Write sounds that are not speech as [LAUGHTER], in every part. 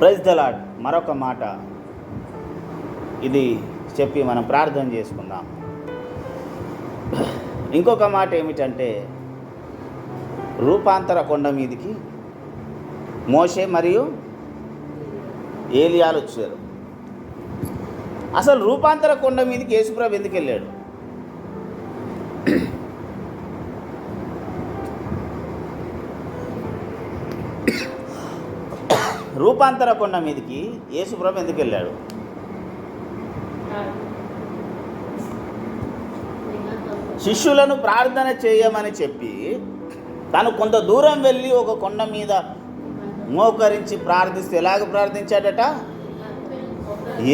Praise the Lord మరొక మాట. ఇది చెప్పి మనం ప్రార్థన చేసుకుందాం. ఇంకొక మాట ఏమిటంటే రూపాంతర కొండ మీదికి మోషే మరియు ఏలియాలు వచ్చారు. అసలు రూపాంతర కొండ మీదకి యేసుప్రభు ఎందుకు వెళ్ళాడు? రూపాంతర కొండ మీదకి యేసుప్రభు ఎందుకు వెళ్ళాడు? శిష్యులను ప్రార్థన చేయమని చెప్పి తను కొంత దూరం వెళ్ళి ఒక కొండ మీద మోకరించి ప్రార్థిస్తే ఎలాగ ప్రార్థించాడట?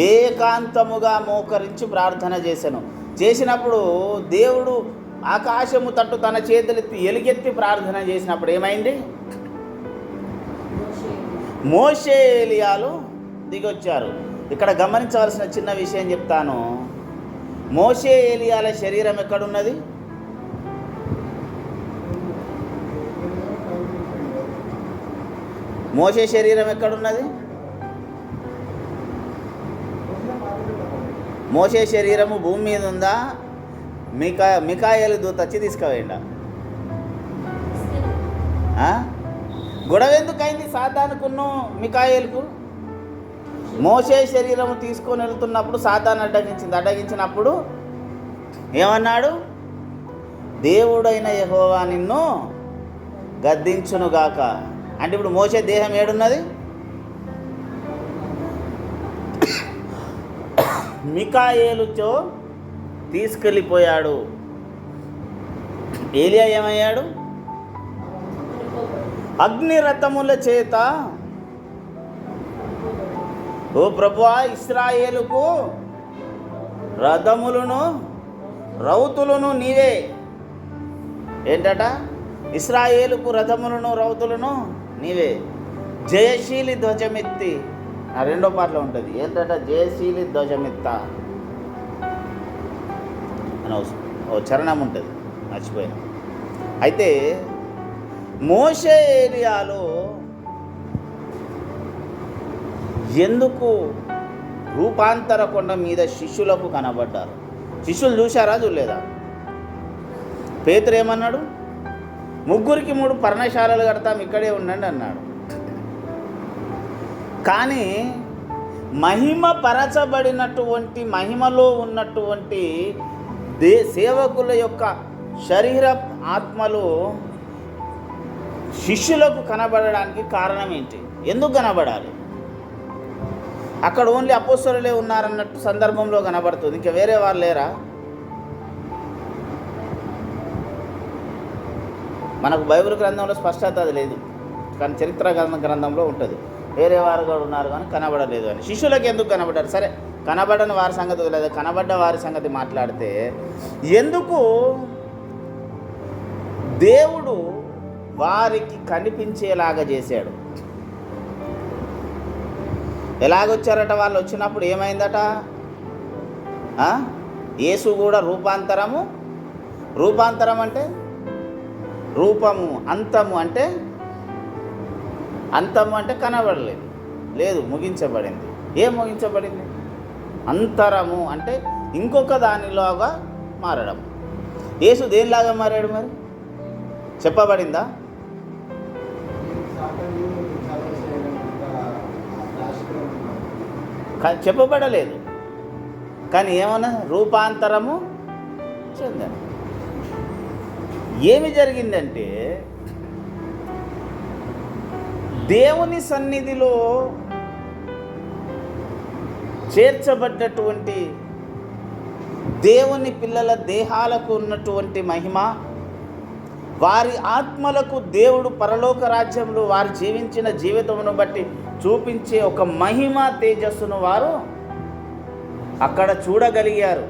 ఏకాంతముగా మోకరించి ప్రార్థన చేశాను. చేసినప్పుడు దేవుడు ఆకాశము తట్టు తన చేతులెత్తి ఎలుగెత్తి ప్రార్థన చేసినప్పుడు ఏమైంది? మోషే ఏలియాలు దిగొచ్చారు. ఇక్కడ గమనించవలసిన చిన్న విషయం చెప్తాను. మోషే ఏలియాల శరీరం ఎక్కడున్నది? మోషే శరీరం ఎక్కడున్నది? మోషే శరీరము భూమి మీద ఉందా? మికా మికాయలు దూత వచ్చి తీసుకుపోయిండా? గొడవ ఎందుకైంది సాతానుకును మికాయలకు? మోసే శరీరము తీసుకొని వెళ్తున్నప్పుడు సాతాను అడ్డగించింది. అడ్డగించినప్పుడు ఏమన్నాడు? దేవుడైన యహోవా నిన్ను గద్దించునుగాక. అంటే ఇప్పుడు మోసే దేహం ఏడున్నది? మికాయేలుతో తీసుకెళ్ళిపోయాడు. ఏలియా ఏమయ్యాడు? అగ్నిరథముల చేత ఓ ప్రభువా ఇస్రాయేలుకు రథములను రౌతులను నీవే. ఏంటట? ఇస్రాయేలుకు రథములను రౌతులను నీవే. జయశీలి ధ్వజమెత్తి. ఆ రెండో పాటలో ఉంటుంది. ఏంటట? జయశీలి ధ్వజమెత్త. అని ఓ- చరణం ఉంటుంది. మర్చిపోయినా. అయితే మోషే ఏరియాలో ఎందుకు రూపాంతర కొండ మీద శిష్యులకు కనబడ్డారు? శిష్యులు చూశారా చూడలేదా? పేతురు ఏమన్నాడు? ముగ్గురికి మూడు పర్ణశాలలు కడతాం ఇక్కడే ఉండండి అన్నాడు. కానీ మహిమ పరచబడినటువంటి మహిమలో ఉన్నటువంటి దే సేవకుల యొక్క శరీర ఆత్మలు శిష్యులకు కనబడడానికి కారణం ఏంటి? ఎందుకు కనబడాలి? అక్కడ ఓన్లీ అపోసరులే ఉన్నారన్నట్టు సందర్భంలో కనబడుతుంది. ఇంకా వేరే వారు లేరా? మనకు బైబిల్ గ్రంథంలో స్పష్టత అది లేదు. కానీ చరిత్ర గ్రంథంలో ఉంటుంది. వేరే వారు కూడా ఉన్నారు కానీ కనబడలేదు అని. శిష్యులకు ఎందుకు కనబడ్డారు సరే కనబడని వారి సంగతి లేదు కనబడ్డ వారి సంగతి మాట్లాడితే ఎందుకు దేవుడు వారికి కనిపించేలాగా చేశాడు. ఎలాగొచ్చారట వాళ్ళు? వచ్చినప్పుడు ఏమైందట? యేసు కూడా రూపాంతరము? రూపాంతరం అంటే? రూపము అంతము అంటే? అంతము అంటే కనబడలేదు. లేదు ముగించబడింది. ఏం ముగించబడింది? అంతరము అంటే ఇంకొక దానిలోగా మారడం యేసు దేనిలాగా మారాడు మరి? చెప్పబడిందా? చెప్పబడలేదు. కానీ ఏమన్నా రూపాంతరము చెందాను ఏమి జరిగిందంటే దేవుని సన్నిధిలో చేర్చబడ్డటువంటి దేవుని పిల్లల దేహాలకు ఉన్నటువంటి మహిమ వారి ఆత్మలకు దేవుడు పరలోక రాజ్యంలో వారు జీవించిన జీవితమును బట్టి చూపించే ఒక మహిమ తేజస్సును వారు అక్కడ చూడగలిగారు.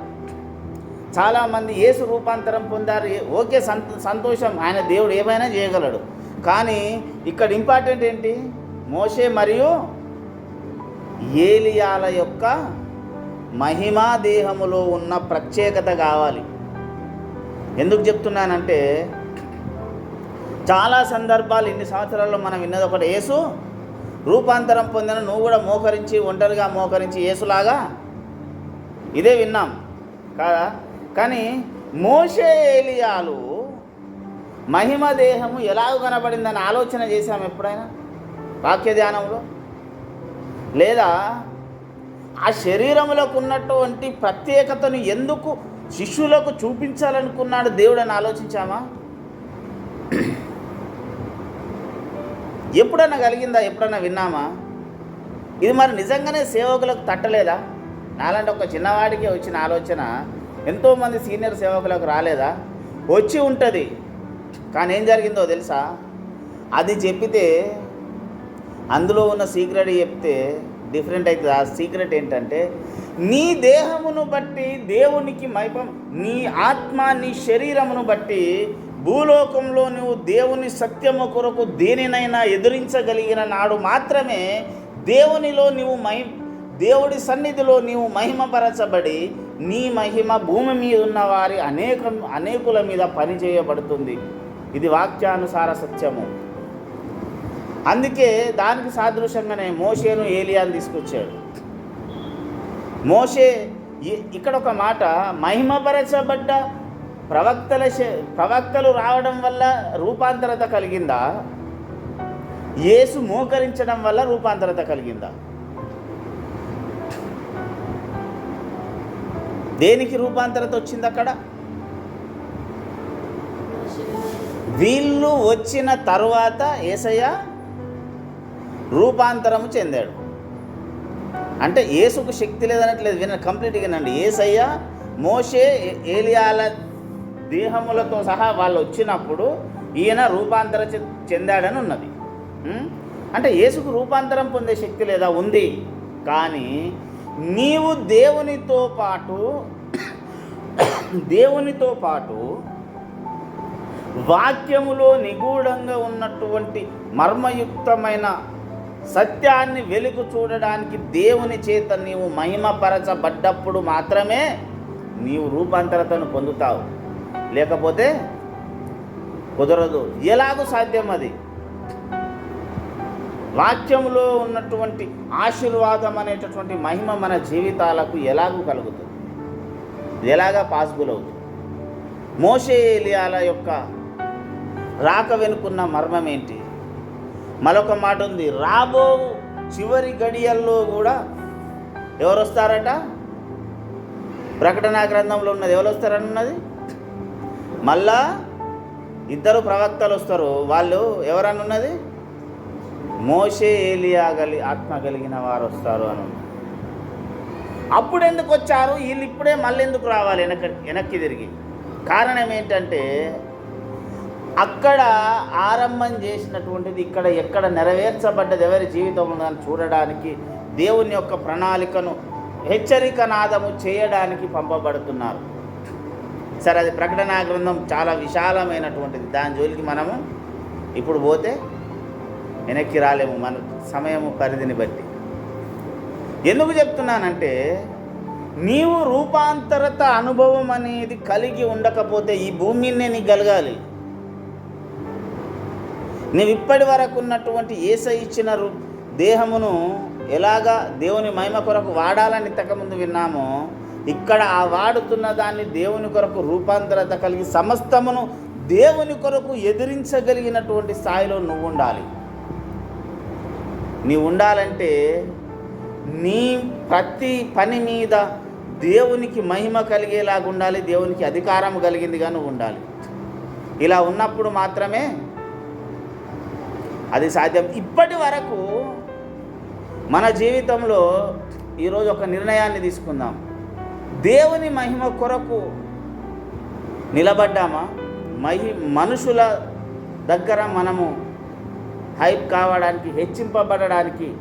చాలామంది యేసు రూపాంతరం పొందారు. ఓకే సంత సంతోషం. ఆయన దేవుడు ఏమైనా చేయగలడు. కానీ ఇక్కడ ఇంపార్టెంట్ ఏంటి? మోషే మరియు ఏలియాల యొక్క మహిమా దేహములో ఉన్న ప్రత్యేకత కావాలి. ఎందుకు చెప్తున్నానంటే చాలా సందర్భాలు ఇన్ని సంవత్సరాల్లో మనం విన్నది ఒకటి యేసు రూపాంతరం పొందిన నువ్వు కూడా మోకరించి ఒంటరిగా మోకరించి యేసులాగా? ఇదే విన్నాం. కాదా? కానీ మోషే ఏలియాలు మహిమ దేహము ఎలా కనబడిందని ఆలోచన చేశాం ఎప్పుడైనా? వాక్య ధ్యానంలో లేదా ఆ శరీరములకు ఉన్నటువంటి ప్రత్యేకతను ఎందుకు శిష్యులకు చూపించాలనుకున్నాడు దేవుడు అని ఆలోచించామా? ఎప్పుడన్నా కలిగిందా? ఎప్పుడన్నా విన్నామా? ఇది మరి నిజంగానే సేవకులకు తట్టలేదా? నాలాంటి ఒక చిన్నవాడికి వచ్చిన ఆలోచన ఎంతోమంది సీనియర్ సేవకులకు రాలేదా? వచ్చి ఉంటుంది. కానీ ఏం జరిగిందో తెలుసా? అది చెప్పితే అందులో ఉన్న సీక్రెట్ చెప్తే డిఫరెంట్ అవుతుంది. ఆ సీక్రెట్ ఏంటంటే నీ దేహమును బట్టి దేవునికి మైపం నీ ఆత్మ నీ శరీరమును బట్టి భూలోకంలో నువ్వు దేవుని సత్యము కొరకు దేనినైనా ఎదురించగలిగిన నాడు మాత్రమే దేవునిలో నీవు మహి దేవుడి సన్నిధిలో నీవు మహిమపరచబడి నీ మహిమ భూమి మీద ఉన్న వారి అనేక అనేకుల మీద పనిచేయబడుతుంది. ఇది వాక్యానుసార సత్యము. అందుకే దానికి సాదృశ్యంగానే మోషేను ఏలియాని తీసుకొచ్చాడు. మోషే ఇక్కడ ఒక మాట మహిమపరచబడ్డ ప్రవక్తల ప్రవక్తలు రావడం వల్ల రూపాంతరత కలిగిందా? యేసు మోకరించడం వల్ల రూపాంతరత కలిగిందా? దేనికి రూపాంతరత వచ్చింది అక్కడ? వీళ్ళు వచ్చిన తరువాత ఏసయ్య రూపాంతరము చెందాడు. అంటే ఏసుకు శక్తి లేదనట్లేదు వినండి కంప్లీట్గా వినండి. ఏసయ్య మోషే ఏ- ఏలియాల దేహములతో సహా వాళ్ళు వచ్చినప్పుడు ఈయన రూపాంతర చె- చెందాడని ఉన్నది. అంటే యేసుకు రూపాంతరం పొందే శక్తి లేదా? ఉంది. కానీ నీవు దేవునితో పాటు [COUGHS] దేవునితో పాటు వాక్యములో నిగూఢంగా ఉన్నటువంటి మర్మయుక్తమైన సత్యాన్ని వెలుగు చూడడానికి దేవుని చేత నీవు మహిమపరచబడ్డప్పుడు మాత్రమే నీవు రూపాంతరతను పొందుతావు. లేకపోతే కుదరదు. ఎలాగూ సాధ్యం అది. వాక్యంలో ఉన్నటువంటి ఆశీర్వాదం అనేటటువంటి మహిమ మన జీవితాలకు ఎలాగూ కలుగుతుంది. ఎలాగా పాసిబుల్ అవుతుంది? మోషే ఏలియాల యొక్క రాక వెనుకున్న మర్మం ఏంటి? మరొక మాట ఉంది. రాబో చివరి గడియల్లో కూడా ఎవరు వస్తారట ప్రకటనా గ్రంథంలో ఉన్నది. ఎవరు వస్తారన్నది మళ్ళా ఇద్దరు ప్రవక్తలు వస్తారు. వాళ్ళు ఎవరనున్నది మోషే ఏలియా గలి ఆత్మ కలిగిన వారు వస్తారు అని అప్పుడు ఎందుకు వచ్చారు? వీళ్ళు ఇప్పుడే మళ్ళీ ఎందుకు రావాలి? వెనక వెనక్కి తిరిగి. కారణం ఏంటంటే అక్కడ ఆరంభం చేసినటువంటిది ఇక్కడ ఎక్కడ నెరవేర్చబడ్డది ఎవరి జీవితం ఉందని చూడడానికి దేవుని యొక్క ప్రణాళికను హెచ్చరిక నాదము చేయడానికి పంపబడుతున్నారు. సరే అది ప్రకటనా గ్రంథం చాలా విశాలమైనటువంటిది. దాని జోలికి మనము ఇప్పుడు పోతే వెనక్కి రాలేము మన సమయము పరిధిని బట్టి. ఎందుకు చెప్తున్నానంటే నీవు రూపాంతరత అనుభవం అనేది కలిగి ఉండకపోతే ఈ భూమిని నీకు కలగాలి. నీవు ఇప్పటి వరకు ఉన్నటువంటి ఏస ఇచ్చిన దేహమును ఎలాగా దేవుని మహిమ కొరకు వాడాలని ఇంతకుముందు విన్నామో ఇక్కడ ఆ వాడుతున్న దాన్ని దేవుని కొరకు రూపాంతరత కలిగి సమస్తమును దేవుని కొరకు ఎదిరించగలిగినటువంటి స్థాయిలో నువ్వు ఉండాలి. నీ ఉండాలంటే నీ ప్రతి పని మీద దేవునికి మహిమ కలిగేలాగా ఉండాలి దేవునికి అధికారం కలిగిందిగా నువ్వు ఉండాలి. ఇలా ఉన్నప్పుడు మాత్రమే అది సాధ్యం. ఇప్పటి వరకు మన జీవితంలో ఈరోజు ఒక నిర్ణయాన్ని తీసుకుందాం. దేవుని మహిమ కొరకు నిలబడ్డామా? మహి మనుషుల దగ్గర మనము హైప్ కావడానికి హెచ్చింపబడడానికి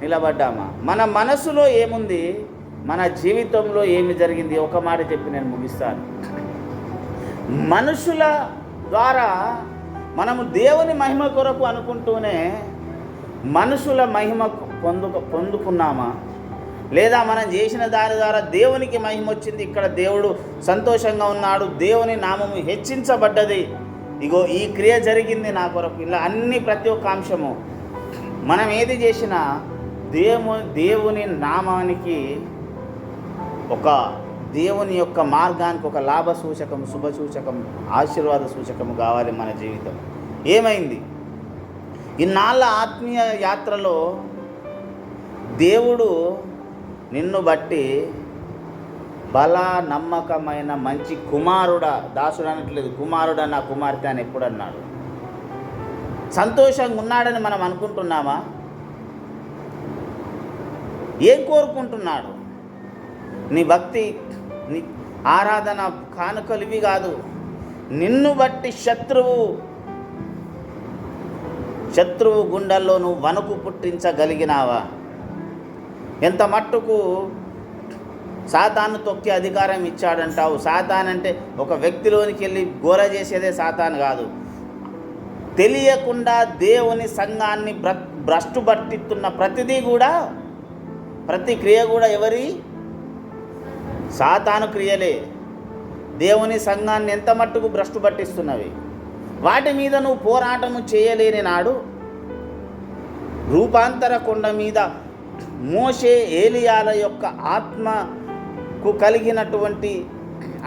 నిలబడ్డామా? మన మనసులో ఏముంది? మన జీవితంలో ఏమి జరిగింది? ఒక మాట చెప్పి నేను ముగిస్తాను. మనుషుల ద్వారా మనము దేవుని మహిమ కొరకు అనుకుంటూనే మనుషుల మహిమ పొందు పొందుకున్నామా? లేదా మనం చేసిన దాని ద్వారా దేవునికి మహిమ వచ్చింది. ఇక్కడ దేవుడు సంతోషంగా ఉన్నాడు. దేవుని నామము హెచ్చించబడ్డది. ఇగో ఈ క్రియ జరిగింది నా కొరకు. ఇలా అన్ని ప్రతి ఒక్క అంశము. మనం ఏది చేసినా దేవు దేవుని నామానికి ఒక దేవుని యొక్క మార్గానికి ఒక లాభ సూచకం శుభ సూచకం ఆశీర్వాద సూచకం కావాలి మన జీవితం. ఏమైంది? ఇన్నాళ్ళ ఆత్మీయ యాత్రలో దేవుడు నిన్ను బట్టి బల నమ్మకమైన మంచి కుమారుడా దాసుడు అనట్లేదు కుమారుడా నా కుమార్తె అని ఎప్పుడు అన్నాడు. సంతోషంగా ఉన్నాడని మనం అనుకుంటున్నామా? ఏం కోరుకుంటున్నాడు? నీ భక్తి నీ ఆరాధన కానుకలు ఇవి కాదు. నిన్ను బట్టి శత్రువు శత్రువు గుండెల్లో నువ్వు వణుకు పుట్టించగలిగినావా? ఎంత మట్టుకు సాతాను తొక్కి అధికారం ఇచ్చాడంటావు? సాతాన్ అంటే ఒక వ్యక్తిలోనికి వెళ్ళి గోర చేసేదే సాతాన్ కాదు. తెలియకుండా దేవుని సంఘాన్ని బ్ర భ్రష్టు పట్టిస్తున్న ప్రతిదీ కూడా ప్రతి క్రియ కూడా ఎవరి? సాతాను క్రియలే. దేవుని సంఘాన్ని ఎంత మట్టుకు భ్రష్టు పట్టిస్తున్నవి? వాటి మీద నువ్వు పోరాటము చేయలేని నాడు రూపాంతర కొండ మీద మోషే ఏలియాల యొక్క ఆత్మకు కలిగినటువంటి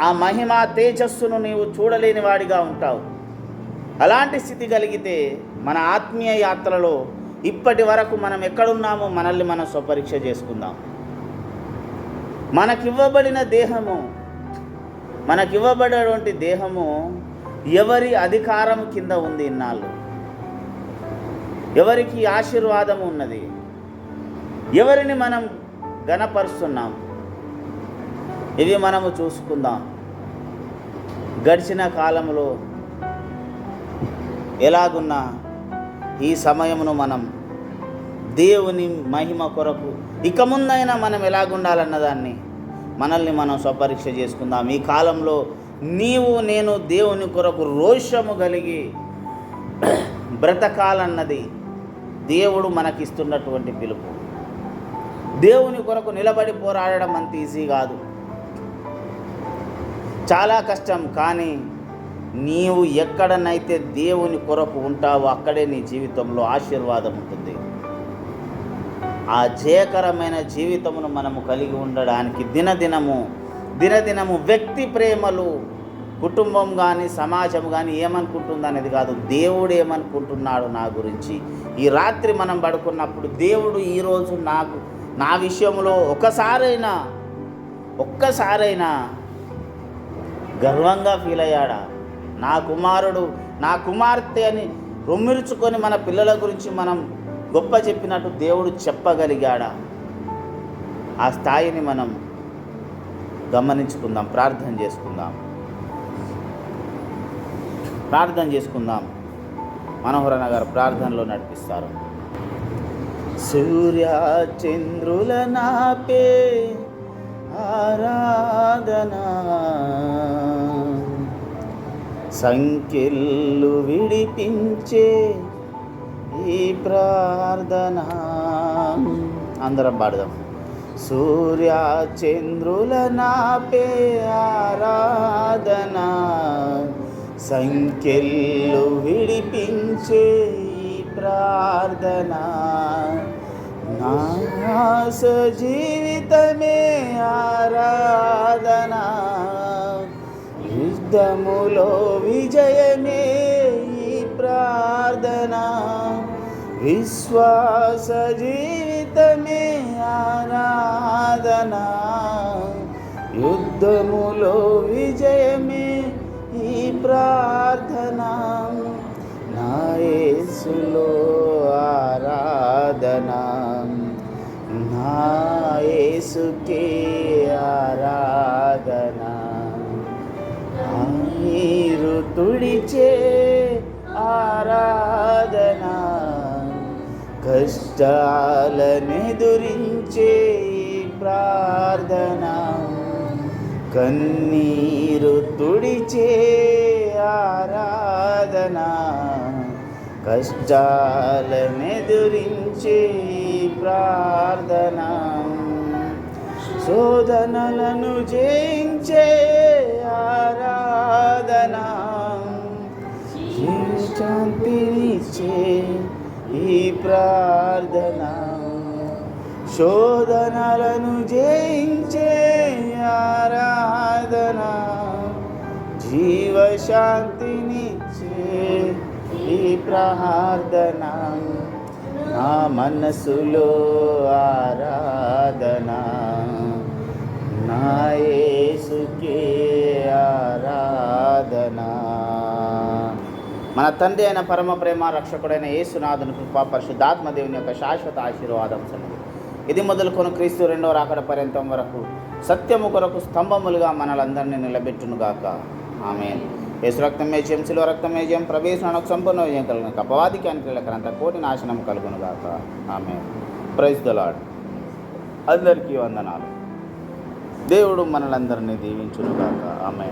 ఆ మహిమ తేజస్సును నీవు చూడలేని వాడిగా ఉంటావు. అలాంటి స్థితి కలిగితే మన ఆత్మీయ యాత్రలో ఇప్పటి వరకు మనం ఎక్కడున్నామో మనల్ని మనం స్వపరీక్ష చేసుకుందాం. మనకివ్వబడిన దేహము మనకివ్వబడినటువంటి దేహము ఎవరి అధికారం కింద ఉంది ఇన్నాళ్ళు? ఎవరికి ఆశీర్వాదం ఉన్నది? ఎవరిని మనం గణపరుస్తున్నాం ఇవి మనము చూసుకుందాం. గడిచిన కాలంలో ఎలాగున్నా ఈ సమయమును మనం దేవుని మహిమ కొరకు ఇక ముందైనా మనం ఎలాగుండాలన్న దాన్ని మనల్ని మనం స్వపరీక్ష చేసుకుందాం. ఈ కాలంలో నీవు నేను దేవుని కొరకు రోషము కలిగి బ్రతకాలన్నది దేవుడు మనకిస్తున్నటువంటి పిలుపు. దేవుని కొరకు నిలబడి పోరాడడం అంత ఈజీ కాదు. చాలా కష్టం కానీ నీవు ఎక్కడనైతే దేవుని కొరకు ఉంటావో అక్కడే నీ జీవితంలో ఆశీర్వాదం ఉంటుంది. ఆ జయకరమైన జీవితమును మనము కలిగి ఉండడానికి దినదినము దినదినము వ్యక్తి ప్రేమలు కుటుంబం కానీ సమాజం కానీ ఏమనుకుంటుంది అనేది కాదు. దేవుడు ఏమనుకుంటున్నాడు నా గురించి? ఈ రాత్రి మనం పడుకున్నప్పుడు దేవుడు ఈరోజు నాకు నా విషయంలో ఒకసారైనా ఒక్కసారైనా గర్వంగా ఫీల్ అయ్యాడా? నా కుమారుడు నా కుమార్తె అని రొమ్మిరుచుకొని మన పిల్లల గురించి మనం గొప్ప చెప్పినట్టు దేవుడు చెప్పగలిగాడా? ఆ స్థాయిని మనం గమనించుకుందాం ప్రార్థన చేసుకుందాం. ప్రార్థన చేసుకుందాం. మనోహర నగర్ ప్రార్థనలో నడిపిస్తారు. సూర్య చంద్రుల నాపే ఆరాధనా. సంఖ్యలు విడిపించే ఈ ప్రార్థన. అందరం పాడదాం. సూర్య చంద్రుల నాపే ఆరాధన. సంఖ్యలు విడిపించే ఈ ప్రార్థన. ఆయాస జీవితమే ఆరాధన. యుద్ధములో విజయమే ఈ ప్రార్థన. విశ్వాస జీవితమే ఆరాధన. యుద్ధములో విజయమే ఈ ప్రార్థన. నాయసులో ఆరాధనా. యేసుకే ఆరాధన. నీరు తుడిచే ఆరాధన కష్టాలనెదురించే ఈ ప్రార్థన. కన్నీరు తుడిచే ఆరాధన కష్టాలనెదురించే ఈ ప్రార్థన శోధనలను జయించే ఆరాధన. శాంతినిచ్చే ఈ ప్రార్థన. శోధనలను జయించే ఆరాధన. జీవశాంతినిచ్చే ఈ ప్రార్థన. నా మనసులో ఆరాధన. నా యేసుకే ఆరాధన. మన తండ్రి అయిన పరమ ప్రేమ రక్షకుడైన యేసునాథుని కృప పరిశుద్ధాత్మ దేవుని యొక్క శాశ్వత ఆశీర్వాదం సన్నది ఇది మొదలుకొని క్రీస్తు రెండవ రాకడ పర్యంతం వరకు సత్యము కొరకు స్తంభములుగా మనలందరినీ నిలబెట్టునుగాక. ఆమె యేసు రక్తమే జయం శిలువ రక్తమే జయం ప్రవేశనకు సంపూర్ణ విజయం కలిగిన అపవాదికి అనుకూలకరంత కోటి నాశనం కలుగునుగాక ఆమె ప్రైజ్ ద లాడ్ అందరికీ వందనాలు. దేవుడు మనలందరినీ దీవించునుగాక ఆమె